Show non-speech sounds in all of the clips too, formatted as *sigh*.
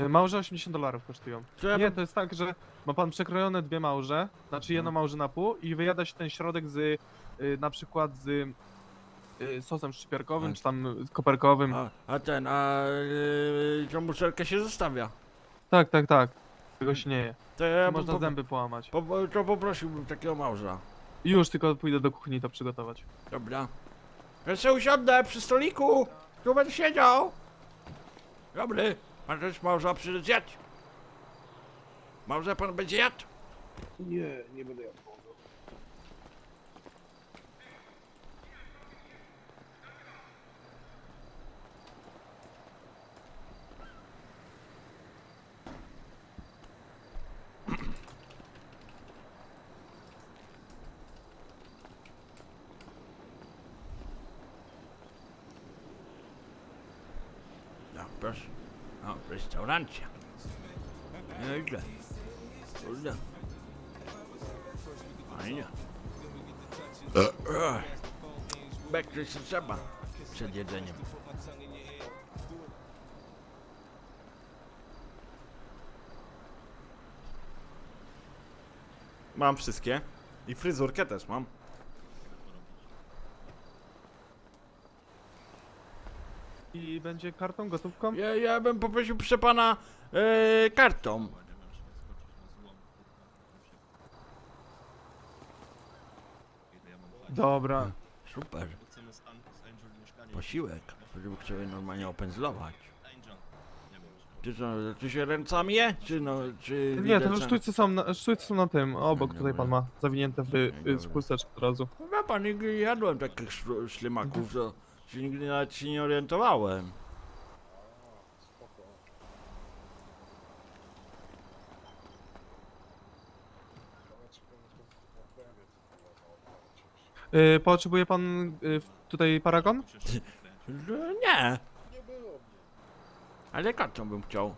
Y, Małże 80 dolarów kosztują. To ja Nie, bym- to jest tak, że ma pan przekrojone dwie małże, znaczy jedno No. małże na pół i wyjada się ten środek z, y, na przykład z y, sosem szczypiorkowym, Tak. czy tam koperkowym. A, a ten, a yy, tą muszelkę się zostawia. Tak, tak, tak. Tego się nie je. To ja bym Można po, zęby połamać. po, po, to poprosiłbym takiego małża. Już tylko pójdę do kuchni to przygotować. Dobra. Ja się usiądę przy stoliku. Tu będę siedział. Dobry. Pan też małża przyjdzie zjadł. Małża pan będzie jadł? Nie, nie będę jadł. No, proszę. O, w restaurancie. Nieźle. Kurde. Fajnie. Bekry się trzeba przed jedzeniem. Mam wszystkie. I fryzurkę też mam. I będzie kartą, gotówką? Ja, ja bym poprosił proszę pana e, kartą. Dobra. Super. Posiłek, żeby chciał je normalnie opędzlować. Czy co, czy się ręcami je? Czy no, czy Nie, to że- sztućce są na, sztućce są na tym, obok Dobra. tutaj pan ma, zawinięte w, y, Dobra. w chusteczkę od razu. Wie pan, nigdy nie jadłem takich szl- ślimaków, to się nigdy nawet się nie orientowałem. Y, potrzebuje pan y, tutaj paragon? Że Nie. Ale kartą bym chciał.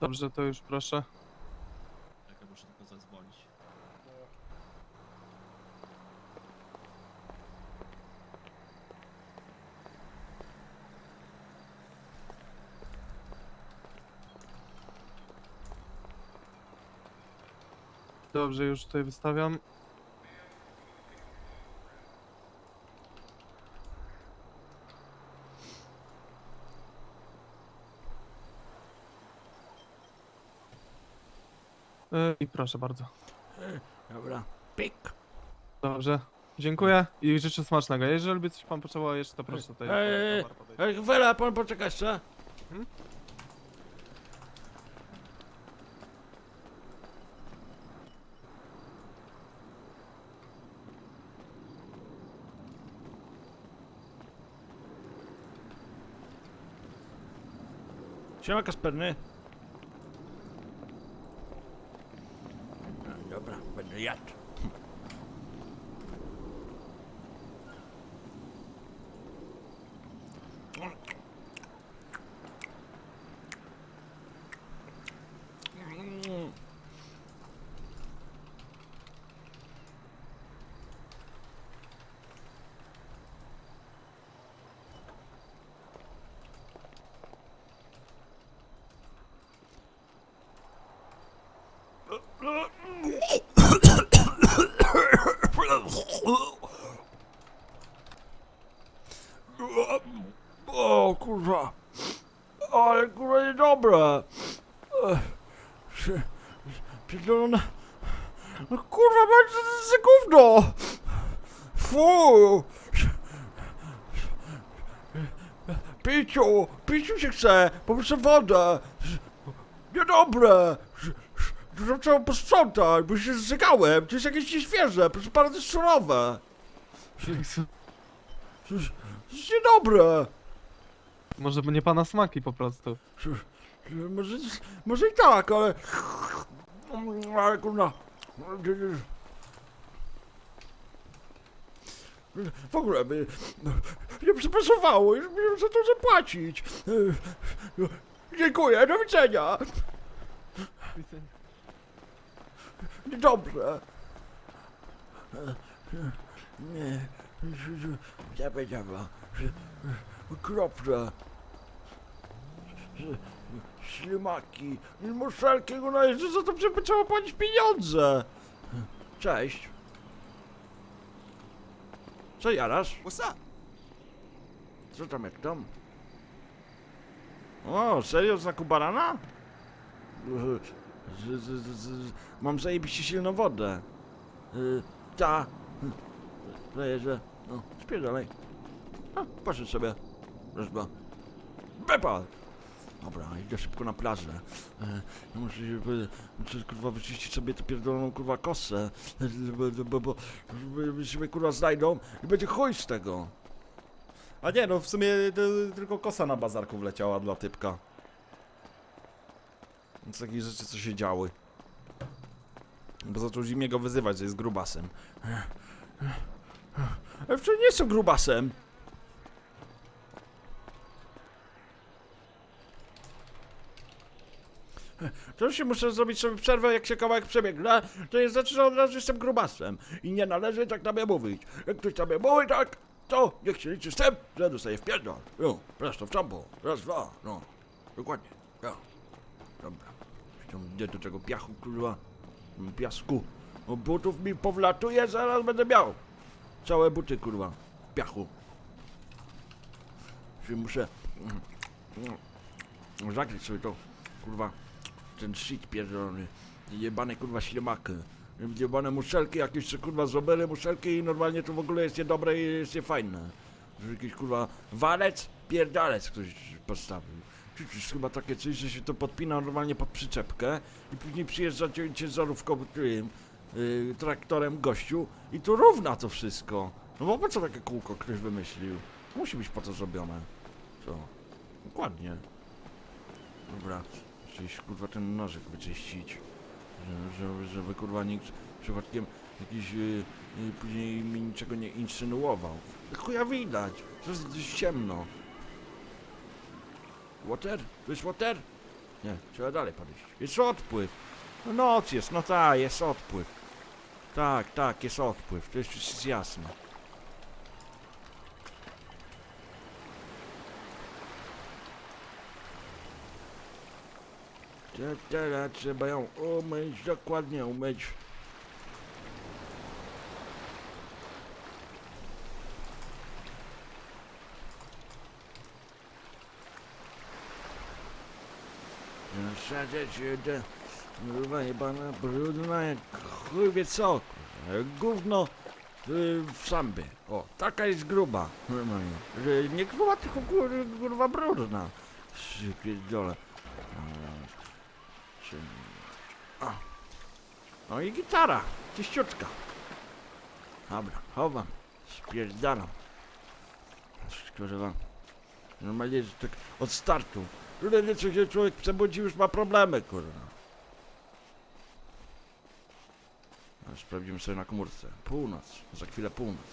Dobrze, to już proszę. Czekaj, muszę tylko zadzwonić. Dobrze, już tutaj wystawiam. Y, I proszę bardzo. Dobra. Pik. Dobrze. Dziękuję i życzę smacznego. Jeżeli by coś pan potrzebował jeszcze, to proszę tutaj. Ej. Ej, Chwilę, pan poczeka jeszcze. Siema Kasperny. Dobra, będę jadł. Mm. O kurwa. Ale kurwa niedobre. Ech, się- Pierdolone. No kurwa, będzie to za gówno. Fu. Piciu, chce, poproszę wodę. Niedobre. To trzeba posprzątać, bo się zżygałem. To jest jakieś nieświeże, proszę pana, to jest surowe. To jest, niedobre. Może nie pana smaki po prostu. Może, może i tak, ale... Ale kurna... W ogóle by... Nie przypasowało, już miałem za to zapłacić. Dziękuję, do widzenia. Dobrze. Nie, dziaba. Okropne. ślimaki, muszelki, no jeszcze za to trzeba płacić pieniądze. Cześć. Co jarasz? What's up? Co tam jak tam? O, serio znaku barana? Z, mam zajebiście silną wodę. Ta. Że... No, spierdalaj. A, patrzę sobie. Proszę Bepa! Dobra, idę szybko na plażę. E, muszę, wy- muszę kurwa wyczyścić sobie tę pierdoloną kurwa kosę. E, Bo, bo, bo, bo się mnie kurwa znajdą i będzie chuj z tego. A nie, no w sumie tylko kosa na bazarku wleciała dla typka. Więc takie rzeczy, co się działy. Bo zaczął zimie go wyzywać, że jest grubasem. Ja wcale nie jestem grubasem. To się muszę zrobić sobie przerwę, jak się kawałek przebiegnę, to nie znaczy, że od razu jestem grubasem. I nie należy tak na mnie mówić. Jak ktoś na mnie mówi tak, to niech się liczy z tym, że dostaje w pierdol. No, prosto w czampo. Raz, dwa, no. Dokładnie. Ja. Dobra. Idę do tego piachu, kurwa. Piasku. O butów mi powlatuje, zaraz będę miał. Całe buty, kurwa. Piachu. Czyli muszę... Zakryć sobie to, kurwa. Ten shit pierdolony. Jebane, kurwa, ślimaki. Jebane muszelki, jakieś kurwa, zrobione muszelki i normalnie to w ogóle jest niedobre i jest niefajne. Że jakiś, kurwa, walec, pierdalec ktoś postawił. To jest chyba takie coś, że się to podpina normalnie pod przyczepkę i później przyjeżdża cię- ciężarówką yy, traktorem gościu i tu równa to wszystko. No bo po co takie kółko ktoś wymyślił? Musi być po to zrobione. Co? Dokładnie. Dobra, gdzieś kurwa ten nożyk wyczyścić. Żeby, żeby, kurwa nikt przypadkiem jakiś yy, później mi niczego nie insynuował. Tak chuja widać, to jest dość ciemno. Water? To jest water? Nie, trzeba dalej podejść. Jest odpływ. No noc jest, no tak, jest odpływ. Tak, tak, jest odpływ, to już jest jasne. Teraz trzeba ją umyć, dokładnie umyć. Się do... Kurwa jebana, brudna jak chuj wie co, gówno w szambie. O, taka jest gruba, Nie gruba, tylko kur- kurwa brudna. Pierdolę. No i gitara, czyściutka. Dobra, chowam, spierdalam. Kurwa, normalnie jest tak od startu. Kurde, nie co się człowiek przebudzi, już ma problemy, kurwa. Sprawdzimy sobie na komórce. Północ, za chwilę północ.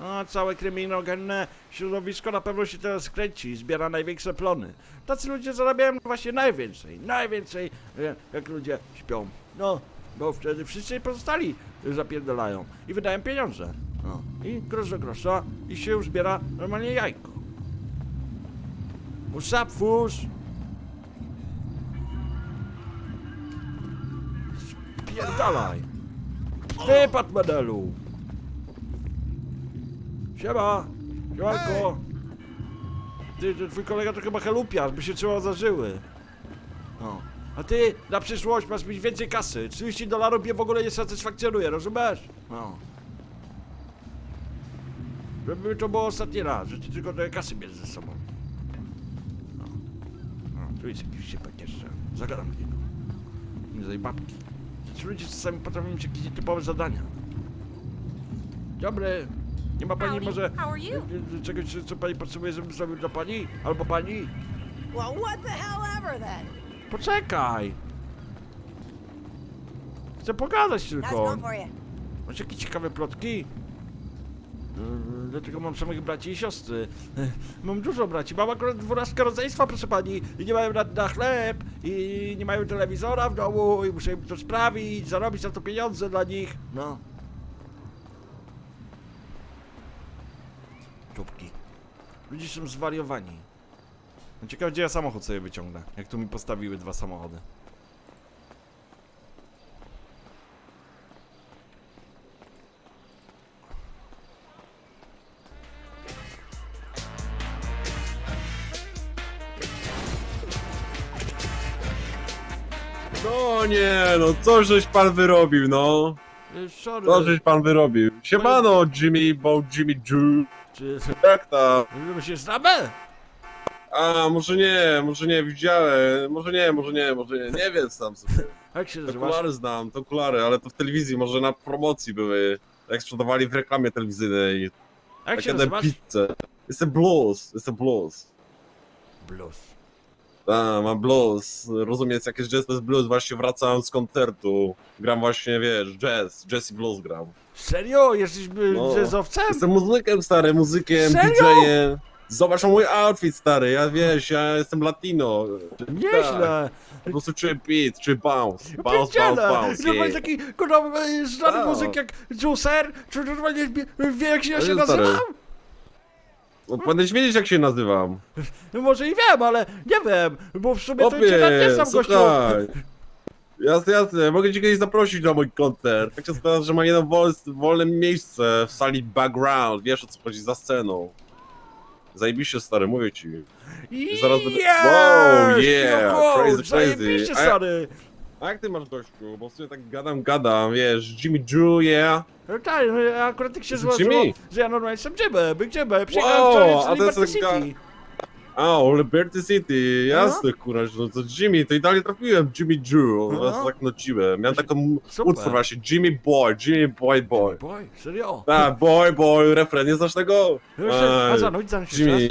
No, całe kryminogenne środowisko na pewno się teraz kręci i zbiera największe plony. Tacy ludzie zarabiają właśnie najwięcej, najwięcej, e, jak ludzie śpią. No, bo wtedy wszyscy pozostali zapierdalają i wydają pieniądze. No, i grosz do grosza i się już zbiera normalnie jajko. Musapfus! Spierdalaj! Wypad medelu! Siema! Siemanko! Ty, ty, twój kolega to chyba helupiarz, by się trzeba zażyły. No. A ty na przyszłość masz mieć więcej kasy. 30 dolarów mnie w ogóle nie satysfakcjonuje, rozumiesz? No. Żeby to było ostatni raz, że ty tylko te kasy bierzesz ze sobą. No. No, tu jest jakiś ziepek jeszcze. Zagadam do niego. Nie zaj babki. Ci ludzie czasami potrafią mieć jakieś typowe zadania. Dobry. Nie ma pani Howdy. może How are you? y, y, czegoś, co pani potrzebuje, żebym zrobił dla pani? Albo pani? Well, what the hell ever then? Poczekaj! Chcę pogadać tylko. Masz jakieś ciekawe plotki? Yy, Dlatego mam samych braci i siostry. Yy, Mam dużo braci. Mam akurat dwunastkę rodzeństwa, proszę pani. I nie mają na, na chleb, i nie mają telewizora w domu, i muszę im to sprawić, zarobić na to pieniądze dla nich. No. Czubki. Ludzie są zwariowani. Ciekawe, gdzie ja samochód sobie wyciągnę, jak tu mi postawiły dwa samochody. No nie, no co żeś pan wyrobił, no? Y, Sorry, Co żeś pan wyrobił? Siemano, Jimmy, bo Jimmy Jew. czy... Jak tam? My się znamy? A, może nie, może nie, widziałem. Może nie, może nie, może nie, nie wiem sam sobie. *laughs* Jak się Te nazywasz? okulary znam, te okulary, ale to w telewizji, może na promocji były. Jak sprzedawali w reklamie telewizyjnej. Jak Tak się jadłem nazywasz? pizzę. Jestem blues, jestem blues. Blues. A, mam blues. Rozumiesz, jakieś jazz to jest blues, właśnie wracam z koncertu. Gram właśnie, wiesz, jazz, jazz i blues gram. Serio? Jesteś y, No. jazzowcem? Jestem muzykiem, stary, muzykiem, Serio? DJ-em. Zobacz mój outfit, stary, ja wiesz, ja jestem latino. Tak. Nieźle. Po prostu czuję beat, czuję bounce. Bounce, bounce, bounce. Normalnie yeah. taki kurwa, znany Tak. muzyk jak Juicer, czy normalnie wie, jak się, ja się Ale stary. nazywam? No, powinieneś wiedzieć, jak się nazywam. No może i wiem, ale nie wiem, bo w sumie to cię nawet nie Opie, znam gościu. Jasne, jasne, mogę cię kiedyś zaprosić na mój koncert. Tak się składa, że ma jedno wol, wolne miejsce w sali background. Wiesz o co chodzi za sceną. Zajebiście stary, mówię ci. Zaraz będę- Yes! Wow, yeah, Yo, crazy, Zajebiście, crazy. stary. A jak ty masz gościu? Bo w sumie tak gadam, gadam, wiesz, Jimmy Drew, yeah. No tak, no ja akurat tak się Jesteś złożyło, Jimmy? że ja normalnie jestem Jimmy, Big Jimmy, przyjechałem Wow, wczoraj a z to Liberty jest taka- City. A, o, Liberty City, jasne, kurwa, no to Jimmy, to idealnie trafiłem, Jimmy Drew, No. was tak nociłem. Miałem taką Super. utwór właśnie, Jimmy Boy, Jimmy Boy Boy. Boy, serio? Tak, boy, boy, refren, nie znasz tego? Ej, Jimmy.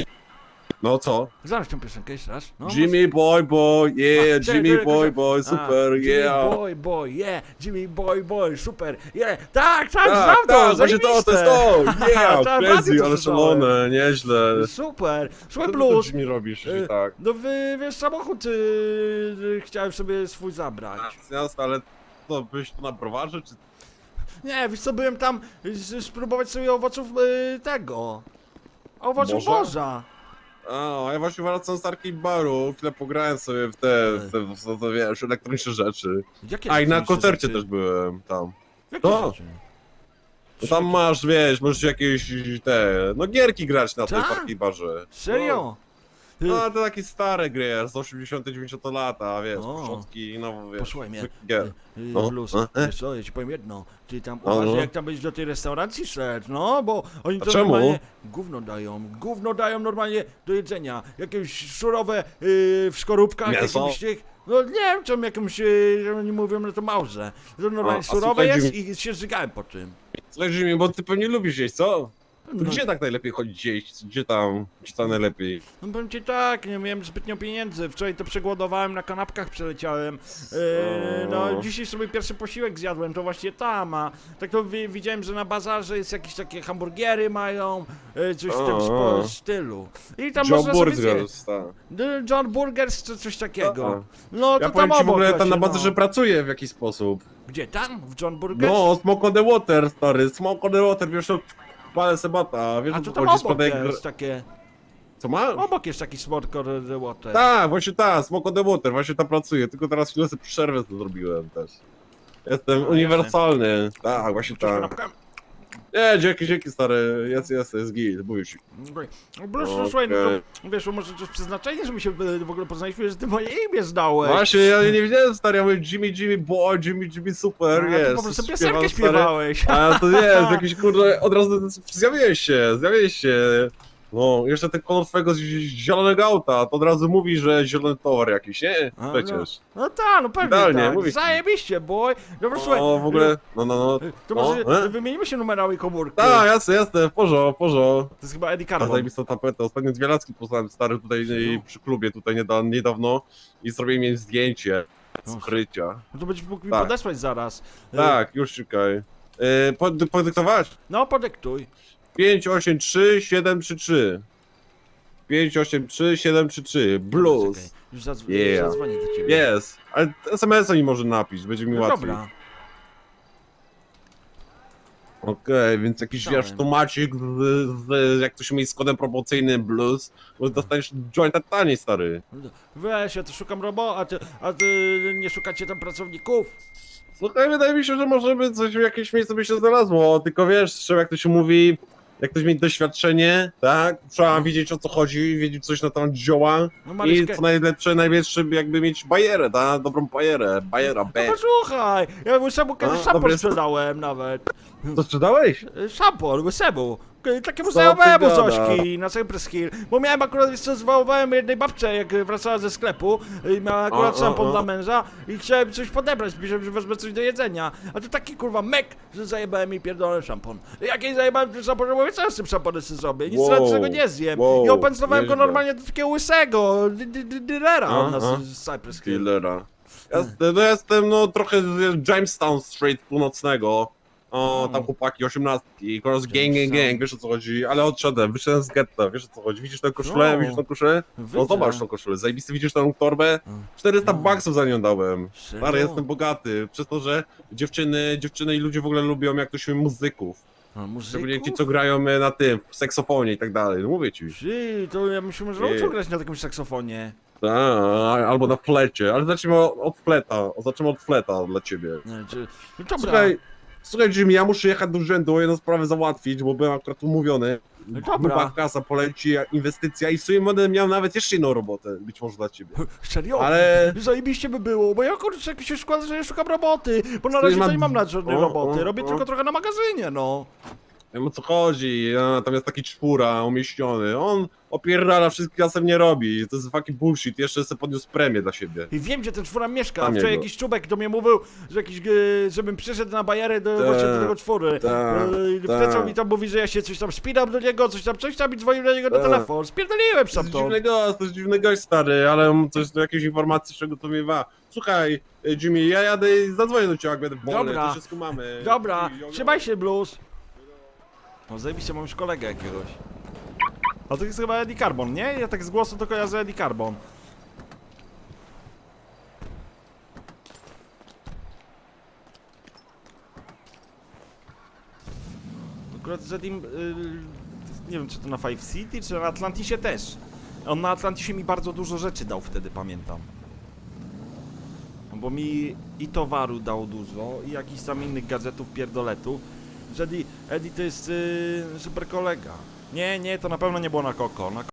No co? Zanudź tą piosenkę jeszcze raz. No, Jimmy Boy Boy, yeah, A, Jimmy czekaj, Boy czekaj. Boy, A, super, Jimmy yeah. boy, boy, yeah, Jimmy boy, boy, super, yeah, tak, tak, Tak, znam to, tak, właśnie to, to jest to, *laughs* yeah, Tak, radiu crazy, ale szalone, nieźle. Super, Co słuchaj blues, tu Jimmy robisz, jeśli tak? no wy, wiesz, samochód y, chciałem sobie swój zabrać. Jasne, ale to byś tu na browarze, czy Nie, wiesz co, byłem tam y, spróbować sobie owoców y, tego, owoców Morza? morza. A, ja właśnie wracam z Arcade Baru, chwilę pograłem sobie w te, w te, w te, te wiesz, elektroniczne rzeczy. Jakie A i na elektroniczne koncercie rzeczy? też byłem tam. Jakie To. rzeczy? No tam masz, wiesz, możesz jakieś te, no gierki grać na tym Tak? Arcade Barze. Serio? No, to takie stare gry, z 80-90 lata, wiesz, O. początki, no wiesz, Posłuchaj mnie. gier. y, No, Blues, e. wiesz co, ja ci powiem jedno, ty tam No, uważaj no. jak tam będziesz do tej restauracji szedł, no, bo oni A to czemu? normalnie gówno dają, gówno dają normalnie do jedzenia, jakieś surowe yy, w skorupkach, Mięso? jakimś tych, no nie wiem, czym jakimś, yy, oni mówią, no to małże, to normalnie A, surowe słuchaj, jest i się zżygałem po tym. Słuchaj Jimmy, bo ty pewnie lubisz jeść, co? No. gdzie tak najlepiej chodzić jeść? Gdzie tam, gdzie tam najlepiej? No powiem ci tak, nie miałem zbytnio pieniędzy. Wczoraj to przegłodowałem, na kanapkach przeleciałem. Yy, no, dzisiaj sobie pierwszy posiłek zjadłem, to właśnie tam, a tak to wi widziałem, że na bazarze jest jakieś takie hamburgery mają, yy, coś w tym spo stylu. I tam John można sobie Burgers, tak. John Burgers czy coś takiego. No to Ja tam powiem ci w obok ogóle tam na no. że pracuję w jakiś sposób. Gdzie tam? W John Burgers? No, Smoke on the Water, stary, Smoke on the Water, wiesz, to palę sebata, wiesz a co tam chodzi, obok spadek... jest takie, Co ma? obok jest taki Smorkor the Water. Tak, właśnie tak, Smoke on the Water, właśnie tam pracuję, tylko teraz chwilę sobie przerwę zrobiłem też. Jestem A, uniwersalny, tak, właśnie tak. Nie, dzięki, dzięki stary, jest, jest, jest git, mówię ci. Okej. No Blues, no słuchaj, no Okej. to wiesz, może to przeznaczenie, że my się e, w ogóle poznaliśmy, że ty moje imię zdałeś. Właśnie, ja nie wiedziałem, stary, ja mówię Jimmy, Jimmy boy, Jimmy, Jimmy super, A, jest. po prostu piosenkę stary. śpiewałeś. A to jest, *laughs* jakiś kurde, od razu zjawiłeś się, zjawiłeś się. No, jeszcze ten kolor twojego z- zielonego auta, to od razu mówi, że zielony towar jakiś, nie? A, Przecież. No tak, no pewnie Idealnie, tak. mówię ci. Zajebiście, boy. Dobra, słuchaj. O, w ogóle, no, no, no. e, To no, może e? wymienimy się numerami komórki. Tak, jasne, jasne, porzo, w porzo. To jest chyba Eddie Ta Carbon. zajebista tapeta, ostatnio Zwierzacki poznałem stary tutaj No. e, przy klubie tutaj nieda, niedawno i zrobiłem im zdjęcie No. skrycia. No to będziesz mógł mi Tak. podesłać zaraz. E, Tak, już czekaj. E, pod, podyktować? No, podyktuj. 583 733 583 733 Blues. Czekaj, Już zadzw- Yeah. zadzwonię do ciebie. Jest. Ale SMS-a mi może napisz, będzie mi No łatwiej. dobra. Okej, więc jakiś Słyszałem. wiesz, tłumacik z, z, jak to się mówi, z kodem promocyjnym blues, bo dostaniesz jointa taniej, stary. Weź, ja tu szukam robo, a ty, a ty nie szukacie tam pracowników? Słuchaj, wydaje mi się, że może by coś, jakieś miejsce by się znalazło, tylko wiesz, trzeba, jak to się mówi, jak ktoś mieć doświadczenie, tak? Trzeba wiedzieć o co chodzi, wiedzieć coś na temat zioła No i Maryśka, co najlepsze, największe, jakby mieć bajerę, tak? Dobrą bajerę, bajera, no B. posłuchaj, ja łysemu A, kiedyś dobry jest- sprzedałem nawet. Co sprzedałeś? Szampon, łysemu. Takiemu ty znajomemu gadasz? Zośki na Cypress Hill. Bo miałem akurat, wiesz co, zwołałem jednej babce, jak y, wracała ze sklepu i miała akurat O, o, szampon o. dla męża i chciałem coś podebrać, myślałem, że wezmę coś do jedzenia. A to taki kurwa mek, że zajebałem jej pierdolony szampon. Jak jej zajebałem ten szampon, że mówię, co ja z tym szamponem sobie zrobię? Nic Wow, tego nie zjem. wow, I opędzlowałem go nieźle. normalnie do takiego łysego, d- d- d- dylera A, on nas a. z Cypress Hill. Killera. Ja, no, ja jestem no trochę z Jamestown Street północnego. O, tam chłopaki, osiemnastki, cross gang, gang, Jamestown. gang, wiesz o co chodzi, ale odszedłem, wyszedłem z getta, wiesz o co chodzi, widzisz tę koszulę, No. widzisz tę koszulę? No Widzę. zobacz tą koszulę, zajebisty, widzisz tą torbę? 400 No. baksów za nią dałem. Serio? Stary, jestem bogaty, przez to, że dziewczyny, dziewczyny i ludzie w ogóle lubią jak to się muzyków. A, Szczególnie ci, muzyków? co grają e, na tym, w saksofonie i tak dalej, no mówię ci. Ty, to ja musimy Ty. że grać na takim saksofonie. Tak, albo na flecie, ale zacznijmy od, od fleta, zaczniemy od fleta dla ciebie. Nie, czy... No dobra. Słuchaj, słuchaj Jimmy, ja muszę jechać do urzędu, jedną sprawę załatwić, bo byłem akurat umówiony. No dobra. Gruba kasa poleci, inwestycja i w sumie będę miał nawet jeszcze jedną robotę, być może dla ciebie. *laughs* Serio? Ale... Zajebiście by było, bo ja kurczę jakiś skład, że ja szukam roboty, bo na razie to mam- nie mam na żadnej roboty, robię tylko trochę na magazynie, no. Wiem o co chodzi, a, tam jest taki czwóra umieściony, on opierdala, wszystkich czasem nie robi, to jest fucking bullshit, jeszcze sobie podniósł premię dla siebie. I wiem, gdzie ten czwóra mieszka, Tam wczoraj jego. jakiś czubek do mnie mówił, że jakiś, e, żebym przyszedł na bajerę do, Tak, właśnie do tego czwóry. tak, E, i tak. Mi tam mówi, że ja się coś tam spinam do niego, coś tam, coś tam i dzwonił do niego na Tak. telefon. Spierdoliłem To jest dziwny gość, to jest dziwny gość stary, ale coś do jakiejś informacji, z czego to miewa. Słuchaj, y, Jimmy, ja jadę i zadzwonię do ciebie, jak będę wolny, Dobra. to wszystko mamy. Dobra, trzymaj się blues. No zajebiście, mam już kolegę jakiegoś. A to jest chyba Eddie Carbon, nie? Ja tak z głosu to kojarzę Eddie Carbon. Akurat z y, nie wiem czy to na Five City, czy na Atlantisie też. On na Atlantisie mi bardzo dużo rzeczy dał wtedy, pamiętam. Bo mi i towaru dał dużo, i jakichś tam innych gadżetów, pierdoletów. Eddie, Eddie to jest y, super kolega. Nie, nie, to na pewno nie było na Koko. Na